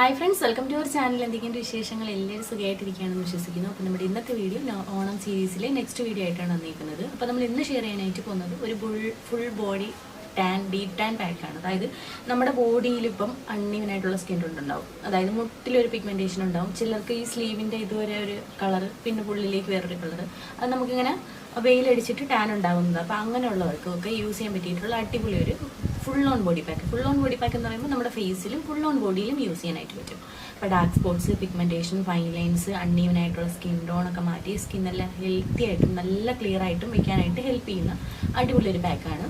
Hi friends welcome to our channel എന്തെങ്കിലും വിശേഷങ്ങൾ? എല്ലാവരും സുഖമായിട്ടിരിക്കുകയാണെന്ന് വിശ്വസിക്കുന്നു. അപ്പോൾ നമ്മുടെ ഇന്നത്തെ വീഡിയോ ഓണം സീരീസിലെ നെക്സ്റ്റ് വീഡിയോ ആയിട്ടാണ് വന്നിരിക്കുന്നത്. അപ്പോൾ നമ്മൾ ഇന്ന് ഷെയർ ചെയ്യാനായിട്ട് പോകുന്നത് ഒരു full full body tan de tan പാക്കാണ് അതായത് നമ്മുടെ ബോഡിയിൽ ഇപ്പം അണ്ണീവനായിട്ടുള്ള സ്കിൻ ടോൺ ഉണ്ടാവും അതായത് മുട്ടിലൊരു പിഗ്മെന്റേഷൻ ഉണ്ടാവും. ചിലർക്ക് ഈ സ്ലീവിന്റെ ഇതുവരെ ഒരു കളർ പിന്നെ പുള്ളിലേക്ക് വേറൊരു കളർ അത് നമുക്കിങ്ങനെ വെയിലടിച്ചിട്ട് ടാൻ ഉണ്ടാകുന്നത് അപ്പോൾ അങ്ങനെയുള്ളവർക്കൊക്കെ യൂസ് ചെയ്യാൻ പറ്റിയിട്ടുള്ള അടിപൊളി ഒരു full on body pack full on body pack എന്ന് പറയുമ്പോൾ നമ്മുടെ ഫേസിലും ഫുൾ ഓൺ ബോഡിയിലും യൂസ് ചെയ്യാനായിട്ട് പറ്റും. ഇപ്പോൾ dark spots pigmentation fine lines uneven ആയിട്ടുള്ള സ്കിൻ ടോൺ ഒക്കെ മാറ്റി സ്കിൻ നല്ല ഹെൽത്തി ആയിട്ടും നല്ല ക്ലിയർ ആയിട്ടും വെക്കാനായിട്ട് ഹെൽപ്പ് ചെയ്യുന്ന അടിപൊളി ഒരു പാക്കാണ്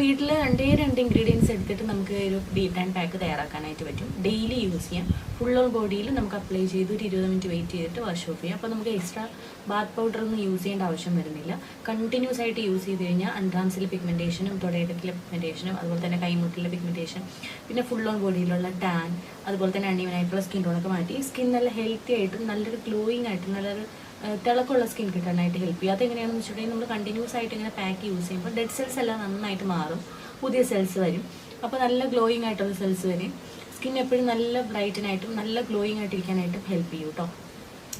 വീട്ടിൽ രണ്ടേ രണ്ട് ഇൻഗ്രീഡിയൻസ് എടുത്തിട്ട് നമുക്ക് ഒരു ഡീപ് ആൻഡ് പാക്ക് തയ്യാറാക്കാനായിട്ട് പറ്റും. ഡെയിലി യൂസ് ചെയ്യാം. ഫുൾ ഓൺ ബോഡിയിൽ നമുക്ക് അപ്ലൈ ചെയ്ത് ഒരു ഇരുപത് മിനിറ്റ് വെയിറ്റ് ചെയ്തിട്ട് വാഷ് ഓഫ് ചെയ്യാം. അപ്പോൾ നമുക്ക് എക്സ്ട്രാ ബാത്ത് പൗഡർ ഒന്നും യൂസ് ചെയ്യേണ്ട ആവശ്യം വരുന്നില്ല. കണ്ടിന്യൂസ് ആയിട്ട് യൂസ് ചെയ്ത് കഴിഞ്ഞാൽ അൺട്രാൻസിലെ പിഗ്മെന്റേഷനും തൊടയിടത്തിലെ പിഗ്മെന്റേഷനും അതുപോലെ തന്നെ കൈമുട്ടിലെ പിഗ്മെന്റേഷൻ പിന്നെ ഫുൾ ഓൺ ബോഡിയിലുള്ള ടാൻ അതുപോലെ തന്നെ അണ്ണീവനായിട്ടുള്ള സ്കിൻ ടോണൊക്കെ മാറ്റി സ്കിൻ നല്ല ഹെൽത്തി ആയിട്ടും നല്ലൊരു ഗ്ലോയിങ് ആയിട്ടും നല്ലൊരു തിളക്കമുള്ള സ്കിൻ കിട്ടാനായിട്ട് ഹെൽപ്പ് ചെയ്യും. അതെങ്ങനെയാണെന്ന് വെച്ചിട്ടുണ്ടെങ്കിൽ നമ്മൾ കണ്ടിന്യൂസ് ആയിട്ട് ഇങ്ങനെ പാക്ക് യൂസ് ചെയ്യുമ്പോൾ ഡെഡ് സെൽസ് എല്ലാം നന്നായിട്ട് മാറും. പുതിയ സെൽസ് വരും. അപ്പോൾ നല്ല ഗ്ലോയിങ് ആയിട്ടുള്ള സെൽസ് വരും. സ്കിൻ എപ്പോഴും നല്ല ബ്രൈറ്റനായിട്ടും നല്ല ഗ്ലോയിങ് ആയിട്ട് ഇരിക്കാനായിട്ടും ഹെൽപ്പ് ചെയ്യും കേട്ടോ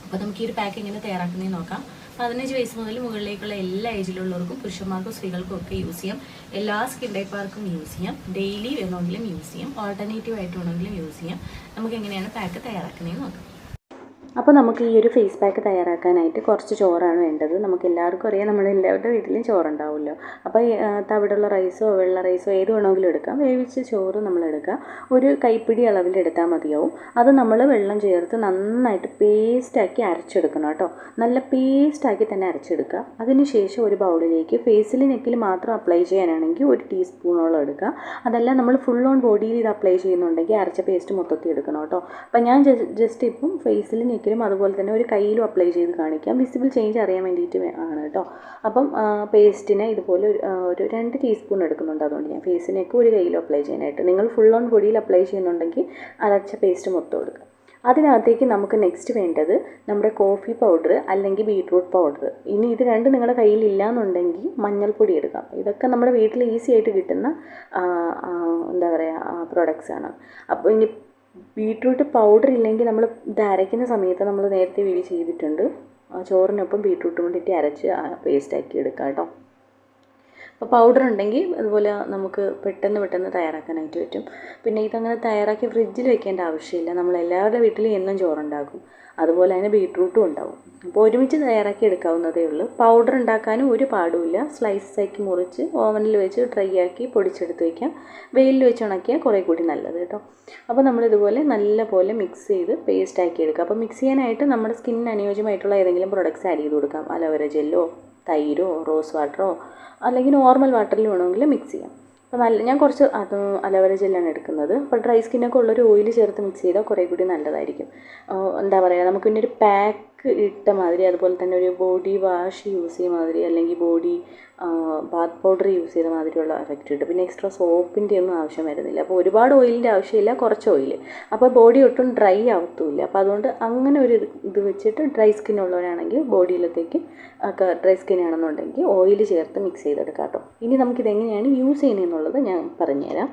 അപ്പോൾ നമുക്ക് ഈ ഒരു പാക്ക് എങ്ങനെ തയ്യാറാക്കുന്നതെന്ന് നോക്കാം. പതിനഞ്ച് വയസ്സ് മുതൽ മുകളിലേക്കുള്ള എല്ലാ ഏജിലുള്ളവർക്കും പുരുഷന്മാർക്കും സ്ത്രീകൾക്കും ഒക്കെ യൂസ് ചെയ്യാം. എല്ലാ സ്കിൻ ടൈപ്പാർക്കും യൂസ് ചെയ്യാം. ഡെയിലി വേണമെങ്കിലും യൂസ് ചെയ്യാം. ഓൾട്ടർനേറ്റീവ് ആയിട്ട് വേണമെങ്കിലും യൂസ് ചെയ്യാം. നമുക്ക് എങ്ങനെയാണ് പാക്ക് തയ്യാറാക്കുന്നതെന്ന് നോക്കാം. അപ്പോൾ നമുക്ക് ഈ ഒരു ഫേസ് പാക്ക് തയ്യാറാക്കാനായിട്ട് കുറച്ച് ചോറാണ് വേണ്ടത്. നമുക്ക് എല്ലാവർക്കും അറിയാം നമ്മൾ എല്ലാവരുടെ വീട്ടിലും ചോറുണ്ടാവുമല്ലോ. അപ്പോൾ തവിടുള്ള റൈസോ വെള്ള റൈസോ ഏത് വേണമെങ്കിലും എടുക്കാം. വേവിച്ച ചോറ് നമ്മൾ എടുക്കുക ഒരു കൈപ്പിടി അളവിൽ എടുത്താൽ മതിയാവും. അത് നമ്മൾ വെള്ളം ചേർത്ത് നന്നായിട്ട് പേസ്റ്റാക്കി അരച്ചെടുക്കണം കേട്ടോ. നല്ല പേസ്റ്റാക്കി തന്നെ അരച്ചെടുക്കുക. അതിനുശേഷം ഒരു ബൗളിലേക്ക് ഫേസിൽ നെക്കിൽ മാത്രം അപ്ലൈ ചെയ്യാനാണെങ്കിൽ ഒരു ടീസ്പൂണോളം എടുക്കുക. അതല്ല നമ്മൾ ഫുൾ ഓൺ ബോഡിയിൽ ഇത് അപ്ലൈ ചെയ്യുന്നുണ്ടെങ്കിൽ അരച്ച പേസ്റ്റ് മൊത്തത്തിൽ എടുക്കണം കേട്ടോ. അപ്പോൾ ഞാൻ ജസ്റ്റ് ഇപ്പം ഫേസിൽ നെക്കിലും അതുപോലെ തന്നെ ഒരു കയ്യിലും അപ്ലൈ ചെയ്ത് കാണിക്കാം. വിസിബിൾ ചേഞ്ച് അറിയാൻ വേണ്ടിയിട്ട് ആണ് കേട്ടോ. അപ്പം പേസ്റ്റിനെ ഇതുപോലെ ഒരു രണ്ട് ടീസ്പൂൺ എടുക്കുന്നുണ്ട്. അതുകൊണ്ട് ഞാൻ ഫേസിനേക്ക് ഒരു കയ്യിലും അപ്ലൈ ചെയ്യാനായിട്ട്. നിങ്ങൾ ഫുൾ ഓൺ ബോഡിയിൽ അപ്ലൈ ചെയ്യുന്നുണ്ടെങ്കിൽ അരച്ച പേസ്റ്റ് മൊത്തം എടുക്കുക. അതിനകത്തേക്ക് നമുക്ക് നെക്സ്റ്റ് വേണ്ടത് നമ്മുടെ കോഫി പൗഡർ അല്ലെങ്കിൽ ബീട്രൂട്ട് പൗഡർ ഇനി ഇത് രണ്ട് നിങ്ങളുടെ കയ്യിൽ ഇല്ലാന്നുണ്ടെങ്കിൽ മഞ്ഞൾപ്പൊടി എടുക്കാം. ഇതൊക്കെ നമ്മുടെ വീട്ടിൽ ഈസി ആയിട്ട് കിട്ടുന്ന എന്താ പറയുക പ്രോഡക്റ്റ്സാണ് അപ്പോൾ ഇനി ബീട്രൂട്ട് പൗഡർ ഇല്ലെങ്കിൽ നമ്മൾ ഇത് അരയ്ക്കുന്ന സമയത്ത് നമ്മൾ നേരത്തെ വീഡിയോ ചെയ്തിട്ടുണ്ട്. ചോറിനൊപ്പം ബീട്രൂട്ടും കൂടിയിട്ട് അരച്ച് പേസ്റ്റാക്കി എടുക്കാം കേട്ടോ. അപ്പോൾ പൗഡർ ഉണ്ടെങ്കിൽ അതുപോലെ നമുക്ക് പെട്ടെന്ന് പെട്ടെന്ന് തയ്യാറാക്കാനായിട്ട് പറ്റും. പിന്നെ ഇതങ്ങനെ തയ്യാറാക്കി ഫ്രിഡ്ജിൽ വെക്കേണ്ട ആവശ്യമില്ല. നമ്മൾ എല്ലാവരുടെ വീട്ടിലും എന്നും ചോറുണ്ടാക്കും. അതുപോലെ തന്നെ ബീട്രൂട്ടും ഉണ്ടാവും. അപ്പോൾ ഒരുമിച്ച് തയ്യാറാക്കി എടുക്കാവുന്നതേ ഉള്ളൂ. പൗഡർ ഉണ്ടാക്കാനും ഒരു പാടുമില്ല. സ്ലൈസ് ആക്കി മുറിച്ച് ഓവനിൽ വെച്ച് ഡ്രൈ ആക്കി പൊടിച്ചെടുത്ത് വയ്ക്കാം വെയിലിൽ വെച്ച് ഉണക്കിയാൽ കുറേ കൂടി നല്ലത് കേട്ടോ. അപ്പോൾ നമ്മളിതുപോലെ നല്ല പോലെ മിക്സ് ചെയ്ത് പേസ്റ്റ് ആക്കി എടുക്കുക അപ്പോൾ മിക്സ് ചെയ്യാനായിട്ട് നമ്മുടെ സ്കിന്നിന് അനുയോജ്യമായിട്ടുള്ള ഏതെങ്കിലും പ്രൊഡക്ട്സ് ആഡ് ചെയ്ത് കൊടുക്കാം. അലോവേര ജെല്ലോ തൈരോ റോസ് വാട്ടറോ അല്ലെങ്കിൽ നോർമൽ വാട്ടറിൽ വേണമെങ്കിൽ മിക്സ് ചെയ്യാം. അപ്പോൾ നല്ല ഞാൻ കുറച്ച് അത് അലവര ജെല്ലാണ് എടുക്കുന്നത്. അപ്പോൾ ഡ്രൈ സ്കിന്നൊക്കെ ഉള്ളൊരു ഓയിൽ ചേർത്ത് മിക്സ് ചെയ്താൽ കുറേ കൂടി നല്ലതായിരിക്കും എന്താ പറയുക നമുക്ക് പിന്നെ ഒരു പാക്ക് ഇട്ട മാതിരി അതുപോലെ തന്നെ ഒരു ബോഡി വാഷ് യൂസ് ചെയ്യുന്ന മാതിരി അല്ലെങ്കിൽ ബോഡി ബാത്ത് പൗഡർ യൂസ് ചെയ്ത മാതിരിയുള്ള എഫക്റ്റ് കിട്ടും പിന്നെ എക്സ്ട്രാ സോപ്പിന്റെ ഒന്നും ആവശ്യം വരുന്നില്ല. അപ്പോൾ ഒരുപാട് ഓയിലിന്റെ ആവശ്യമില്ല കുറച്ച് ഓയിൽ അപ്പോൾ ബോഡി ഒട്ടും ഡ്രൈ ആവത്തുമില്ല. അപ്പോൾ അതുകൊണ്ട് അങ്ങനെ ഒരു ഇത് വെച്ചിട്ട് ഡ്രൈ സ്കിൻ ഉള്ളവരാണെങ്കിൽ ബോഡിയിലത്തേക്ക് ഒക്കെ ഡ്രൈ സ്കിൻ ആണെന്നുണ്ടെങ്കിൽ ഓയിൽ ചേർത്ത് മിക്സ് ചെയ്തെടുക്കാം കേട്ടോ. ഇനി നമുക്കിതെങ്ങനെയാണ് യൂസ് ചെയ്യുന്നതെന്നുള്ളത് ഞാൻ പറഞ്ഞുതരാം.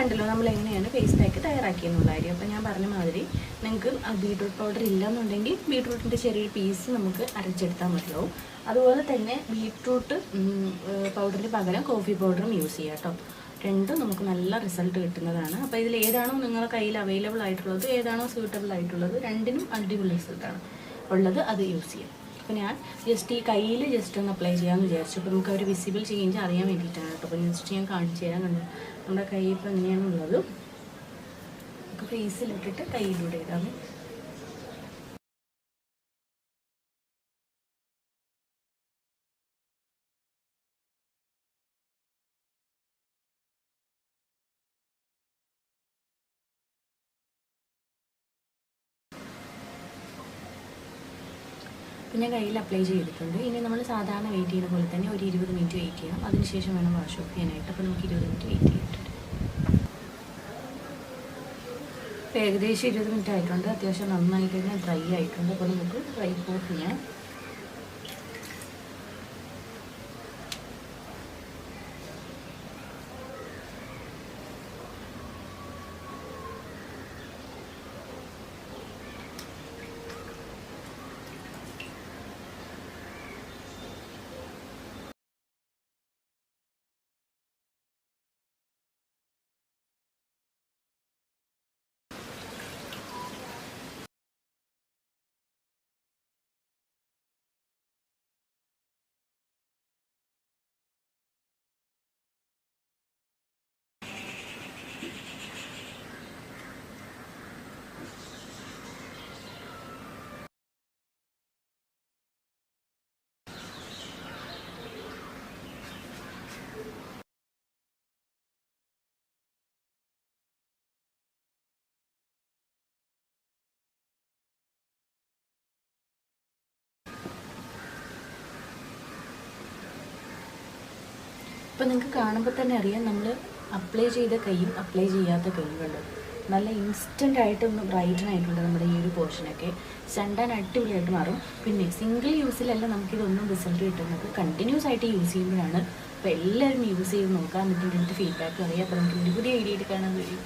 കണ്ടല്ലോ നമ്മൾ എങ്ങനെയാണ് ഫേസ് പാക്ക് തയ്യാറാക്കിയെന്നുള്ള കാര്യം. അപ്പോൾ ഞാൻ പറഞ്ഞ മാതിരി നിങ്ങൾക്ക് ബീട്രൂട്ട് പൗഡർ ഇല്ലെന്നുണ്ടെങ്കിൽ ബീട്രൂട്ടിന്റെ ചെറിയൊരു പീസ് നമുക്ക് അരച്ചെടുത്താൽ മതിയാവും. അതുപോലെ തന്നെ ബീട്രൂട്ട് പൗഡറിന് പകരം കോഫി പൗഡറും യൂസ് ചെയ്യാം കേട്ടോ. രണ്ടും നമുക്ക് നല്ല റിസൾട്ട് കിട്ടുന്നതാണ്. അപ്പോൾ ഇതിൽ ഏതാണോ നിങ്ങളുടെ കയ്യിൽ അവൈലബിൾ ആയിട്ടുള്ളത് ഏതാണോ സ്യൂട്ടബിൾ ആയിട്ടുള്ളത് രണ്ടിനും അടിപൊളി റിസൾട്ടാണ് ഉള്ളത് അത് യൂസ് ചെയ്യാം. അപ്പോൾ ഞാൻ ജസ്റ്റ് ഈ കയ്യിൽ ജസ്റ്റ് ഒന്ന് അപ്ലൈ ചെയ്യാമെന്ന് വിചാരിച്ചു. അപ്പോൾ നമുക്ക് ഒരു വിസിബിൾ ചേഞ്ച് അറിയാൻ വേണ്ടിയിട്ടാണ് കേട്ടോ. അപ്പോൾ ജസ്റ്റ് ഞാൻ കാണിച്ചു തരാൻ കണ്ടു. നമ്മുടെ കൈ ഇപ്പോൾ എങ്ങനെയാണുള്ളത് നമുക്ക് ഫേസിലിട്ടിട്ട് കയ്യിലൂടെ ഇടാം. പിന്നെ കയ്യിൽ അപ്ലൈ ചെയ്തിട്ടുണ്ട്. ഇനി നമ്മൾ സാധാരണ വെയിറ്റ് ചെയ്യുന്ന പോലെ തന്നെ ഒരു ഇരുപത് മിനിറ്റ് വെയിറ്റ് ചെയ്യണം. അതിനുശേഷം വേണം വാഷ് ഓഫ് ചെയ്യാനായിട്ട്. അപ്പോൾ നമുക്ക് ഇരുപത് മിനിറ്റ് വെയിറ്റ് ചെയ്തിട്ടുണ്ട്. ഏകദേശം ഇരുപത് മിനിറ്റ് ആയിട്ടുണ്ട്. അത്യാവശ്യം നന്നായിട്ട് തന്നെ ഡ്രൈ ആയിട്ടുണ്ട്. അപ്പോൾ നമുക്ക് ഡ്രൈ ഓഫ് ചെയ്യാം. ഇപ്പം നിങ്ങൾക്ക് കാണുമ്പോൾ തന്നെ അറിയാം നമ്മൾ അപ്ലൈ ചെയ്ത കൈയും അപ്ലൈ ചെയ്യാത്ത കൈയും കണ്ടു നല്ല ഇൻസ്റ്റന്റ് ആയിട്ട് ഒന്ന് ബ്രൈറ്റൻ ആയിട്ടുണ്ട് നമ്മുടെ ഈ ഒരു പോർഷനൊക്കെ ചണ്ടാൻ അടിപൊളിയായിട്ട് മാറും. പിന്നെ സിംഗിൾ യൂസിലല്ല നമുക്കിതൊന്നും റിസൾട്ട് കിട്ടുന്നത്. കണ്ടിന്യൂസ് ആയിട്ട് യൂസ് ചെയ്യുമ്പോഴാണ്. അപ്പോൾ എല്ലാവരും യൂസ് ചെയ്ത് നോക്കാൻ എന്നിട്ട് ഇതിന്റെ ഫീഡ്ബാക്ക് അറിയാം. അപ്പോൾ നമുക്ക് പുതിയ ഐഡിയ കാണാൻ കഴിയും